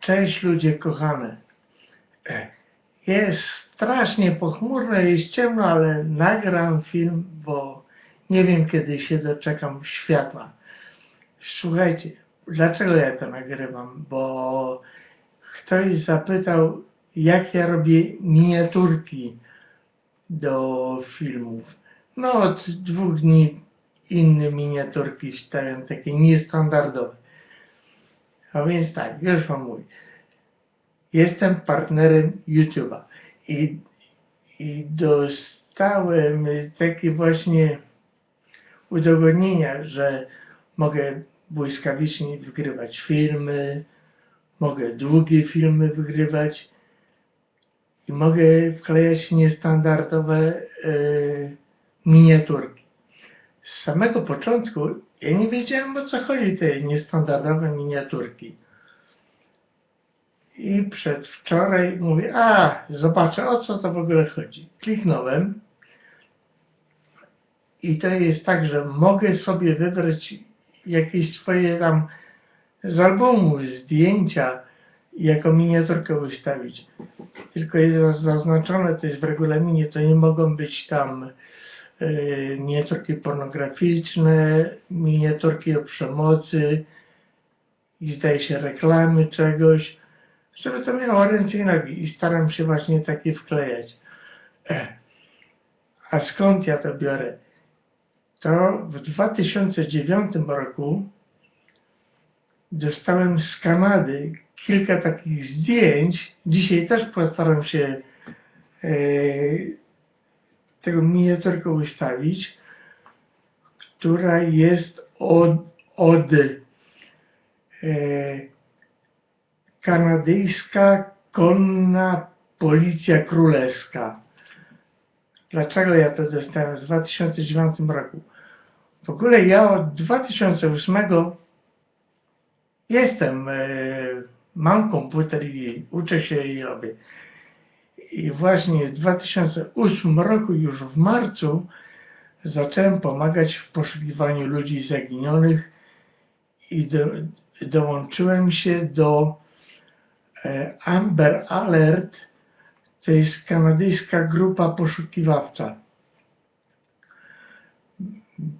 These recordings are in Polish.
Cześć ludzie kochane. E, Jest strasznie pochmurno, jest ciemno, ale nagram film, bo nie wiem kiedy się doczekam światła. Słuchajcie, dlaczego ja to nagrywam? Bo ktoś zapytał, jak ja robię miniaturki do filmów. No od dwóch dni inne miniaturki wstawiam, takie niestandardowe. A więc tak, już wam mówię. Jestem partnerem YouTube'a i, i dostałem takie właśnie udogodnienia, że mogę błyskawicznie wygrywać filmy, mogę długie filmy wygrywać i mogę wklejać niestandardowe e, miniaturki. Z samego początku ja nie wiedziałem o co chodzi te niestandardowe miniaturki. I przedwczoraj mówię, a zobaczę o co to w ogóle chodzi. Kliknąłem i to jest tak, że mogę sobie wybrać jakieś swoje tam z albumu zdjęcia jako miniaturkę wystawić. Tylko jest zaznaczone, to jest w regulaminie, to nie mogą być tam miniaturki pornograficzne, miniaturki o przemocy i zdaje się reklamy czegoś, żeby to miało ręce i nogi i staram się właśnie takie wklejać. E. A skąd ja to biorę? To w 2009 roku dostałem z Kanady kilka takich zdjęć. Dzisiaj też postaram się e, tego miniaturkę wystawić, która jest od, od e, kanadyjska konna policja królewska. Dlaczego ja to dostałem w 2009 roku? W ogóle ja od 2008 jestem, e, mam komputer i uczę się i robię. I właśnie w 2008 roku, już w marcu, zacząłem pomagać w poszukiwaniu ludzi zaginionych i do, dołączyłem się do e, Amber Alert, to jest kanadyjska grupa poszukiwawcza.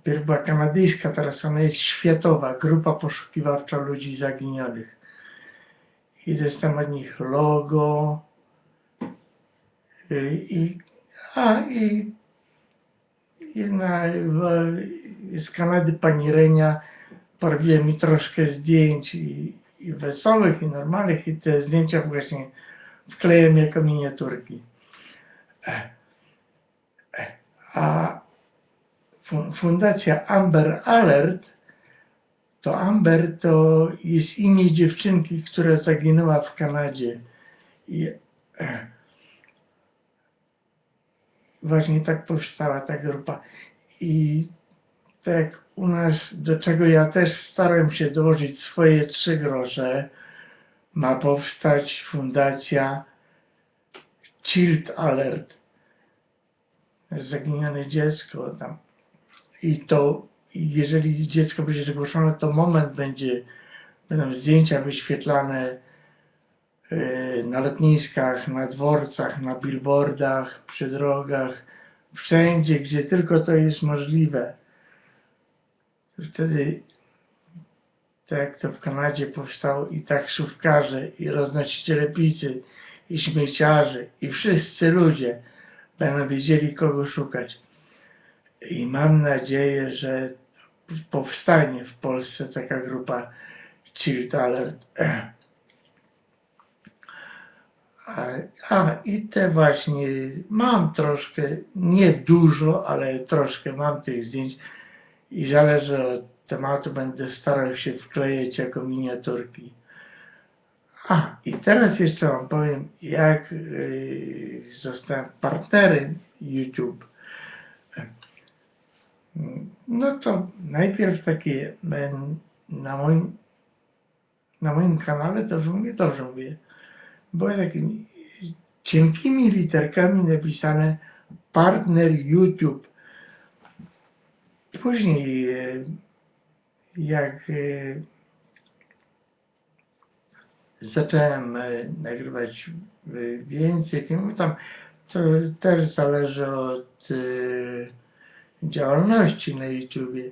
Pierw była kanadyjska, teraz ona jest światowa, grupa poszukiwawcza ludzi zaginionych. I dostałem od nich logo i, a, i z Kanady pani Renia porobiła mi troszkę zdjęć i, i wesołych, i normalnych i te zdjęcia właśnie wklejam jako miniaturki. E, e, a Fundacja Amber Alert, to Amber to jest imię dziewczynki, która zaginęła w Kanadzie. I e, właśnie tak powstała ta grupa. I tak u nas, do czego ja też staram się dołożyć swoje trzy grosze, ma powstać fundacja Child Alert. Zaginione dziecko tam i to jeżeli dziecko będzie zgłoszone, to moment będzie, będą zdjęcia wyświetlane na lotniskach, na dworcach, na billboardach, przy drogach, wszędzie, gdzie tylko to jest możliwe. Wtedy, tak jak to w Kanadzie powstało, i taksówkarze, i roznosiciele pizzy, i śmieciarze, i wszyscy ludzie będą wiedzieli, kogo szukać. I mam nadzieję, że powstanie w Polsce taka grupa Child Alert. A, i te właśnie, mam troszkę, nie dużo, ale troszkę mam tych zdjęć i zależy od tematu, będę starał się wklejać jako miniaturki. A, i teraz jeszcze Wam powiem, jak yy, zostałem partnerem YouTube. No to najpierw takie na moim, na moim kanale już mówię, dobrze mówię, było takimi cienkimi literkami napisane partner YouTube. Później e, jak e, zacząłem e, nagrywać więcej filmów. Tam to też zależy od działalności na YouTubie.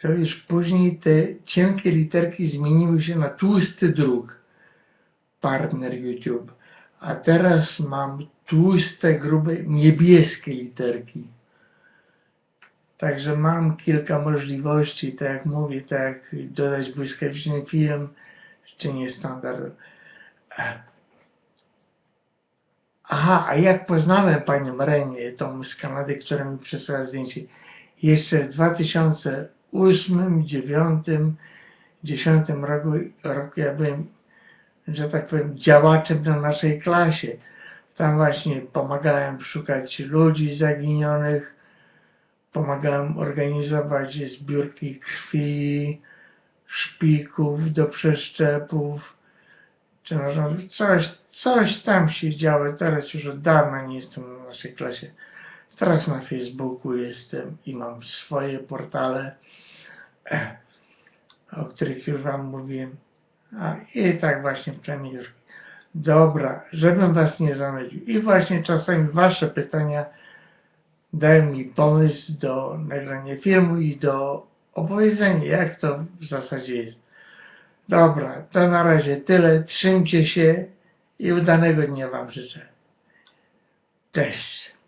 To już później te cienkie literki zmieniły się na tłusty druk. Partner YouTube. A teraz mam tłuste, grube, niebieskie literki. Także mam kilka możliwości, tak jak mówię, tak jak dodać błyskawiczny film, czy nie standard. Aha, a jak poznałem panią Renię, tą z Kanady, która mi przesłała zdjęcie, jeszcze w 2008, 2009, 2010 roku, roku ja byłem, że tak powiem, działaczem na naszej klasie. Tam właśnie pomagałem szukać ludzi zaginionych, pomagałem organizować zbiórki krwi, szpików do przeszczepów, czy może coś, coś tam się działo. Teraz już od dawna nie jestem na naszej klasie. Teraz na Facebooku jestem i mam swoje portale, o których już Wam mówiłem. A, I tak właśnie premierki. Dobra, żebym Was nie zanudził. I właśnie czasami Wasze pytania dają mi pomysł do nagrania filmu i do opowiedzenia, jak to w zasadzie jest. Dobra, to na razie tyle. Trzymcie się i udanego dnia Wam życzę. Cześć.